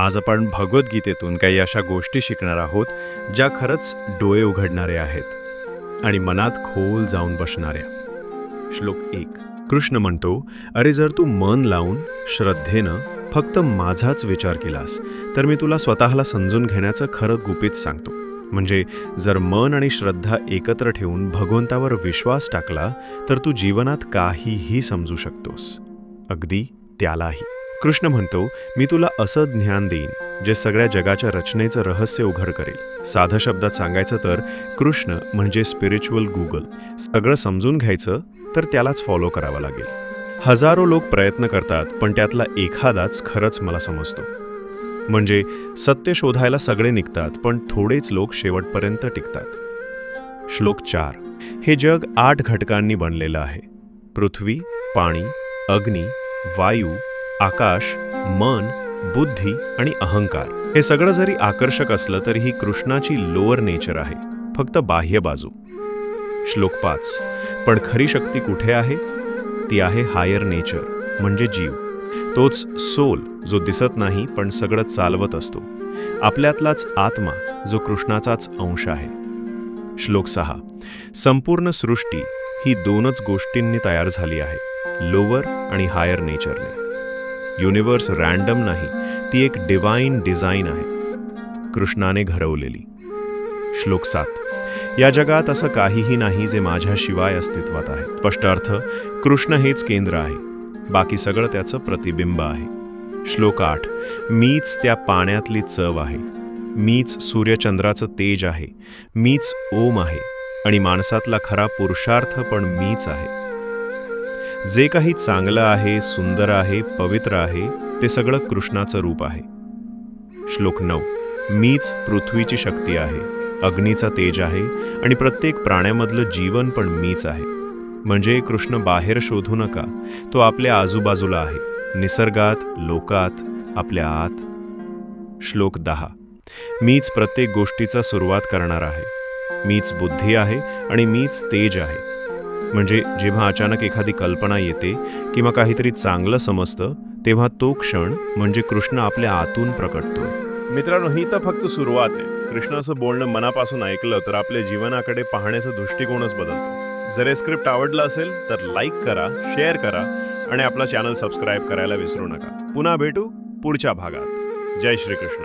आज आपण भगवद्गीतेतून काही अशा गोष्टी शिकणार आहोत ज्या खरंच डोळे उघडणारे आहेत आणि मनात खोल जाऊन बसणाऱ्या. श्लोक एक. कृष्ण म्हणतो अरे जर तू मन लावून श्रद्धेनं फक्त माझाच विचार केलास तर मी तुला स्वतःला समजून घेण्याचं खरं गुपित सांगतो. म्हणजे जर मन आणि श्रद्धा एकत्र ठेवून भगवंतावर विश्वास टाकला तर तू जीवनात काहीही समजू शकतोस. अगदी त्यालाही. कृष्ण म्हणतो मी तुला असं ज्ञान देईन जे सगळ्या जगाच्या रचनेचं रहस्य उघड करेल. साध्या शब्दात सांगायचं तर कृष्ण म्हणजे स्पिरिच्युअल गुगल सगळं समजून घ्यायचं तर त्यालाच फॉलो करावं लागेल. हजारो लोक प्रयत्न करतात पण त्यातला एखादाच खरंच मला समजतो. म्हणजे सत्य शोधायला सगळे निघतात पण थोडेच लोक शेवटपर्यंत टिकतात. श्लोक चार. हे जग आठ घटकांनी बनलेलं आहे. पृथ्वी पाणी अग्नी वायू आकाश मन बुद्धी आणि अहंकार. हे सगळं जरी आकर्षक असलं तरी ही कृष्णाची लोअर नेचर आहे. फक्त बाह्य बाजू. श्लोक पाच. पण खरी शक्ती कुठे आहे? ती आहे हायर नेचर म्हणजे जीव. तोच सोल जो दिसत नाही पण सगळं चालवत असतो. आपल्यातलाच आत्मा जो कृष्णाचाच अंश आहे. श्लोक सहा. संपूर्ण सृष्टी ही दोनच गोष्टींनी तयार झाली आहे लोअर आणि हायर नेचरने युनिवर्स रँडम नाही ती एक डिवाईन डिझाईन आहे. कृष्णाने घडवलेली श्लोक सात. या जगात असं काहीही नाही जे माझ्याशिवाय अस्तित्वात आहे. स्पष्ट अर्थ कृष्ण हेच केंद्र आहे. बाकी सगळं त्याचं प्रतिबिंब आहे. श्लोक आठ. मीच त्या पाण्यातली चव आहे. मीच सूर्यचंद्राचं तेज आहे. मीच ओम आहे. आणि माणसातला खरा पुरुषार्थ पण मीच आहे. जे काही चांगलं आहे सुंदर आहे पवित्र आहे ते सगळं कृष्णाचं रूप आहे. श्लोक नऊ. मीच पृथ्वीची शक्ती आहे अग्नीचा तेज आहे आणि प्रत्येक प्राण्यामधलं जीवन पण मीच आहे. म्हणजे कृष्ण बाहेर शोधू नका तो आपल्या आजूबाजूला आहे निसर्गात लोकात आपल्या आत. श्लोक दहा. मीच प्रत्येक गोष्टीचा सुरुवात करणार आहे. मीच बुद्धी आहे आणि मीच तेज आहे. म्हणजे जेव्हा अचानक एखादी कल्पना येते किंवा काहीतरी चांगलं समजतं तेव्हा तो क्षण म्हणजे कृष्ण आपल्या आतून प्रकटतो. मित्रांनो ही तर फक्त सुरुवात आहे. कृष्णाचं बोलणं मनापासून ऐकलं तर आपल्या जीवनाकडे पाहण्याचा दृष्टिकोनच बदलतो. जर हे स्क्रिप्ट आवडलं असेल तर लाईक करा शेअर करा आणि आपला चॅनल सबस्क्राईब करायला विसरू नका. पुन्हा भेटू पुढच्या भागात. जय श्रीकृष्ण.